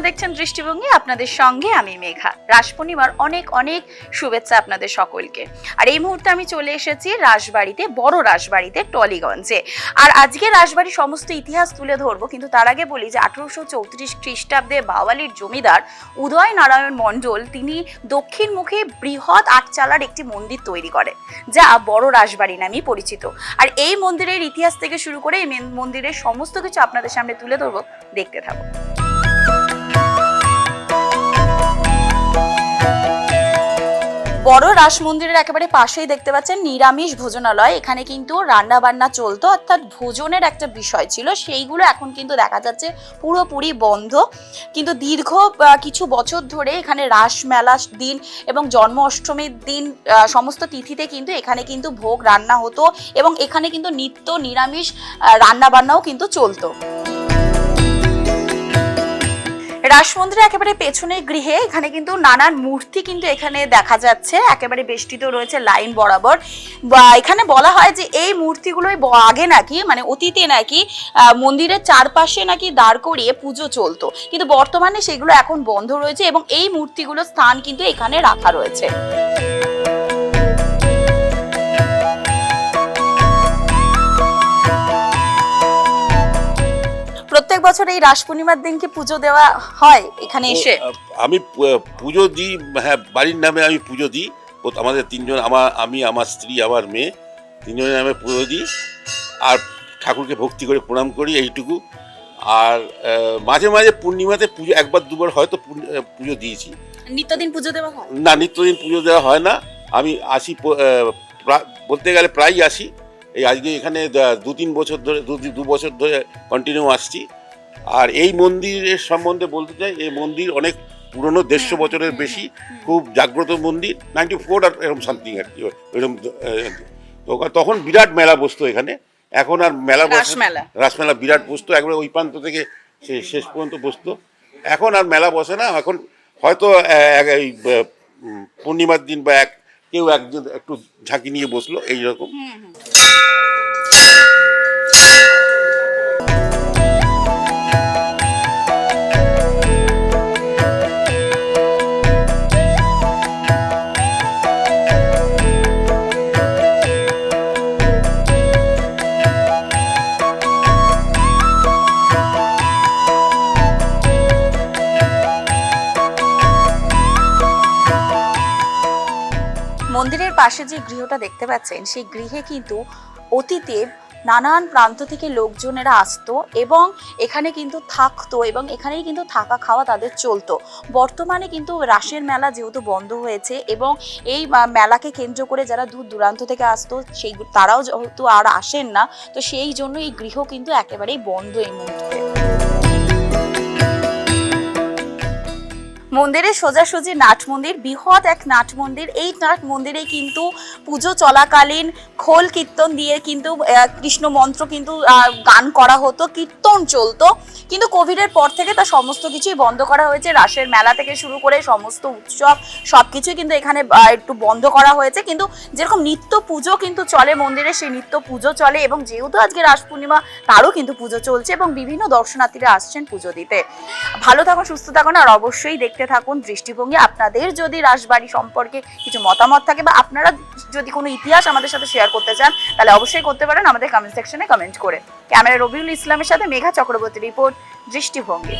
দেখছেন দৃষ্টিভঙ্গি, আপনাদের সঙ্গে আমি মেঘা। রাস পূর্ণিমার অনেক অনেক শুভেচ্ছা আপনাদের সকলকে। আর এই মুহূর্তে আমি চলে এসেছি রাসবাড়িতে, বড় রাসবাড়িতে, টলিগঞ্জে। আর আজকে রাসবাড়ির সমস্ত ইতিহাস তুলে ধরবো, কিন্তু তার আগে বলি যে আঠারোশো চৌত্রিশ খ্রিস্টাব্দে বাওয়ালির জমিদার উদয় নারায়ণ মণ্ডল, তিনি দক্ষিণমুখী বৃহৎ আটচালার একটি মন্দির তৈরি করে, যা বড় রাসবাড়ি নামেই পরিচিত। আর এই মন্দিরের ইতিহাস থেকে শুরু করে এই মেন- মন্দিরের সমস্ত কিছু আপনাদের সামনে তুলে ধরবো, দেখতে থাকো বড় রাস মন্দিরের একেবারে পাশেই দেখতে পাচ্ছেন নিরামিষ ভোজনালয়। এখানে কিন্তু রান্না বান্না চলতো, অর্থাৎ ভোজনের একটা বিষয় ছিল। সেইগুলো এখন কিন্তু দেখা যাচ্ছে পুরোপুরি বন্ধ। কিন্তু দীর্ঘ কিছু বছর ধরে এখানে রাস মেলার দিন এবং জন্ম অষ্টমীর দিন সমস্ত তিথিতে কিন্তু এখানে কিন্তু ভোগ রান্না হতো এবং এখানে কিন্তু নিত্য নিরামিষ রান্না বান্নাও কিন্তু চলতো। রাস মন্দিরের একেবারে পেছনের গৃহে, এখানে কিন্তু নানান মূর্তি কিন্তু এখানে দেখা যাচ্ছে। একেবারে বেষ্টিত রয়েছে লাইন বরাবর। বা এখানে বলা হয় যে এই মূর্তিগুলোই আগে নাকি মানে অতীতে নাকি মন্দিরের চারপাশে নাকি দাঁড় করিয়ে পুজো চলতো। কিন্তু বর্তমানে সেগুলো এখন বন্ধ রয়েছে এবং এই মূর্তিগুলোর স্থান কিন্তু এখানে রাখা রয়েছে। প্রত্যেক বছর এই রাস পূর্ণিমার দিন কি পুজো দেওয়া হয় এখানে এসে? আমি পুজো দিই হ্যাঁ বাড়ির নামে আমি পুজো দিই। ও আমাদের তিনজন আমার আমি আমার স্ত্রী আমার মেয়ে তিনজনের নামে পুজো দিই। আর ঠাকুরকে ভক্তি করে প্রণাম করি এইটুকু। আর মাঝে মাঝে পূর্ণিমাতে পুজো একবার দুবার হয়তো পুজো দিয়েছি। নিত্যদিন পুজো দেওয়া হয়? না নিত্যদিন পুজো দেওয়া হয় না। আমি আসি বলতে গেলে প্রায়ই আসি। এই আজকে এখানে দু তিন বছর ধরে দু বছর ধরে কন্টিনিউ আসছি। আর এই মন্দিরের সম্বন্ধে বলতে চাই এই মন্দির অনেক পুরনো দেড়শো বছরের বেশি খুব জাগ্রত মন্দির নাইনটি ফোর আর এরকম সামথিং আর কি এরকম তো তখন বিরাট মেলা বসতো এখানে এখন আর মেলা বসে রাসমেলা। রাসমেলা বিরাট বসতো একবারে ওই প্রান্ত থেকে সে- শেষ পর্যন্ত বসতো এখন আর মেলা বসে না এখন হয়তো এই পূর্ণিমার দিন বা এক কেউ একজন একটু ঝাঁকি নিয়ে বসল এইরকম। মন্দিরের পাশে যে গৃহটা দেখতে পাচ্ছেন, সেই গৃহে কিন্তু অতীতে নানান প্রান্ত থেকে লোকজনেরা আসতো এবং এখানে কিন্তু থাকতো এবং এখানেই কিন্তু থাকা খাওয়া তাদের চলতো। বর্তমানে কিন্তু রাসের মেলা যেহেতু বন্ধ হয়েছে এবং এই মেলাকে কেন্দ্র করে যারা দূর দূরান্ত থেকে আসতো, সেই তারাও যেহেতু আর আসেন না, তো সেই জন্য এই গৃহ কিন্তু একেবারেই বন্ধ এই মুহূর্তে। মন্দিরের সোজাসুজি নাট মন্দির, বৃহৎ এক নাট মন্দির। এই নাট মন্দিরে কিন্তু পুজো চলাকালীন খোল কীর্তন দিয়ে কিন্তু কৃষ্ণ মন্ত্র কিন্তু গান করা হতো, কীর্তন চলতো। কিন্তু কোভিডের পর থেকে তা সমস্ত কিছুই বন্ধ করা হয়েছে। রাসের মেলা থেকে শুরু করে সমস্ত উৎসব সব কিছুই কিন্তু এখানে একটু বন্ধ করা হয়েছে। কিন্তু যেরকম নিত্য পুজো কিন্তু চলে মন্দিরে, সেই নিত্য পুজো চলে এবং যেহেতু আজকে রাস পূর্ণিমা, তারও কিন্তু পুজো চলছে এবং বিভিন্ন দর্শনার্থীরা আসছেন পুজো দিতে। ভালো থাকুন, সুস্থ থাকুন আর অবশ্যই দেখতে থাকুন, দৃষ্টিভঙ্গি আপনাদের যদি রাজবাড়ি সম্পর্কে কিছু মতামত থাকে বা আপনারা যদি কোনো ইতিহাস আমাদের সাথে শেয়ার করতে চান, তাহলে অবশ্যই করতে পারেন আমাদের কমেন্ট সেকশনে কমেন্ট করে। ক্যামেরা রবিউল ইসলামের সাথে মেঘা চক্রবর্তী রিপোর্ট দৃষ্টিভঙ্গি।